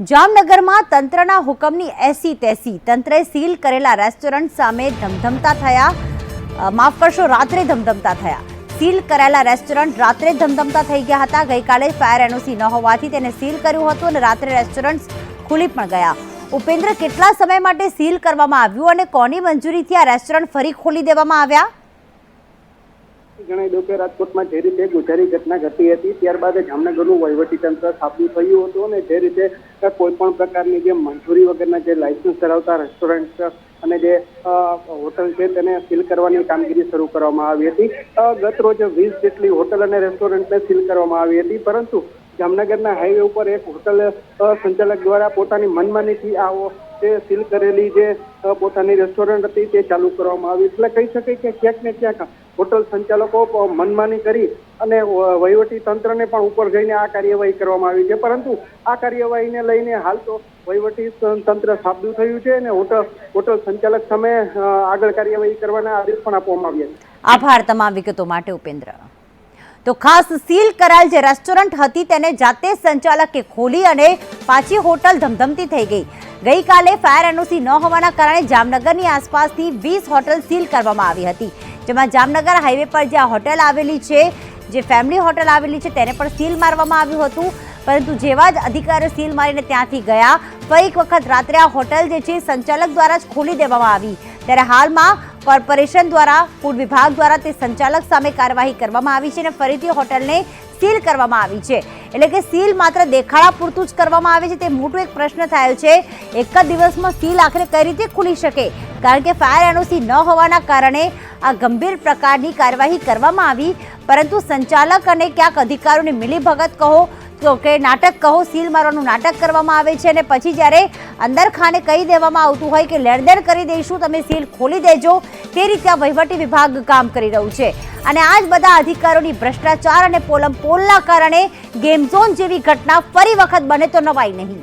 જામનગરમાં તંત્રના હુકમની એસી તેસી તંત્રે સીલ કરેલા રેસ્ટોરન્ટ સામે ધમધમતા થયા. માફ કરશો, રાત્રે ધમધમતા થયા. સીલ કરાયેલા રેસ્ટોરન્ટ રાત્રે ધમધમતા થઈ ગયા હતા. ગઈકાલે ફાયર એનઓસી ન હોવાથી તેને સીલ કર્યું હતું અને રાત્રે રેસ્ટોરન્ટ ખુલી પણ ગયા. ઉપેન્દ્ર, કેટલા સમય માટે સીલ કરવામાં આવ્યું અને કોની મંજૂરીથી આ રેસ્ટોરન્ટ ફરી ખોલી દેવામાં આવ્યા? જણાવી દઉં કે રાજકોટમાં જે રીતે ગુજારી ઘટના ઘટી હતી, ત્યારબાદ જામનગરનું વહીવટીતંત્ર સ્થાપ્યું થયું હતું અને જે રીતે કોઈ પણ પ્રકારની જે મંજૂરી વગરના જે લાયસન્સ ધરાવતા રેસ્ટોરન્ટ અને જે હોટલ છે તેને સીલ કરવાની કામગીરી શરૂ કરવામાં આવી હતી. ગત રોજ વીસ જેટલી હોટલ અને રેસ્ટોરન્ટને સીલ કરવામાં આવી હતી, પરંતુ જામનગરના હાઈવે ઉપર એક હોટલ સંચાલક દ્વારા પોતાની મનમાનીથી આવો તે સીલ કરેલી જે પોતાની રેસ્ટોરન્ટ હતી તે ચાલુ કરવામાં આવી. એટલે કહી શકાય કે ક્યાંક ને ક્યાંક હોટલ સંચાલકો મનમાની કરી અને વહીવટી તંત્રને પણ ઉપર જઈને આ કાર્યવાહી કરવામાં આવી છે. પરંતુ આ કાર્યવાહીને લઈને હાલ તો વહીવટી તંત્ર સાબદું થયું છે અને હોટલ હોટલ સંચાલક સામે આગળ કાર્યવાહી કરવાના આદેશ પણ આપવામાં આવ્યા છે. આભાર તમામ વિગતો માટે ઉપેન્દ્ર. તો ખાસ સીલ કરાયેલ જે રેસ્ટોરન્ટ હતી તેને જાતે સંચાલકે ખોલી અને પાછી હોટલ ધમધમતી થઈ ગઈ. ગઈકાલે ફાયર એનઓસી ન હોવાના કારણે જામનગરની આસપાસથી વીસ હોટલ સીલ કરવામાં આવી હતી. જેમાં જામનગર હાઈવે પર જે આ હોટલ આવેલી છે, જે ફેમિલી હોટલ આવેલી છે, તેને પણ સીલ મારવામાં આવ્યું હતું. પરંતુ જેવા જ અધિકારીઓ સીલ મારીને ત્યાંથી ગયા, ફરી એક વખત રાત્રે આ હોટલ જે છે, સંચાલક દ્વારા જ ખોલી દેવામાં આવી. ત્યારે હાલમાં કોર્પોરેશન દ્વારા, ફૂડ વિભાગ દ્વારા તે સંચાલક સામે કાર્યવાહી કરવામાં આવી છે અને ફરીથી હોટલને સીલ કરવામાં આવી છે. એટલે કે સીલ માત્ર દેખાડા પૂરતું જ કરવામાં આવે છે. તે મોટો એક પ્રશ્ન થયો છે. એક જ દિવસમાં સીલ આખરે કઈ રીતે ખુલી શકે? કારણ કે ફાયર એનઓસી ન હોવાના કારણે આ ગંભીર પ્રકારની કાર્યવાહી કરવામાં આવી. પરંતુ સંચાલક અને ક્યાંક અધિકારીઓની મિલીભગત કહો કે નાટક કહો, સીલ મારવાનું નાટક કરવામાં આવે છે અને પછી જ્યારે અંદર ખાને કહી દેવામાં આવતું હોય કે લેણદેણ કરી દઈશું, તમે સીલ ખોલી દેજો. તે રીતે આ વહીવટી વિભાગ કામ કરી રહ્યું છે. અને આ જ બધા અધિકારીઓની ભ્રષ્ટાચાર અને પોલમ પોલના કારણે ગેમ ઝોન જેવી ઘટના ફરી વખત બને તો નવાય નહીં.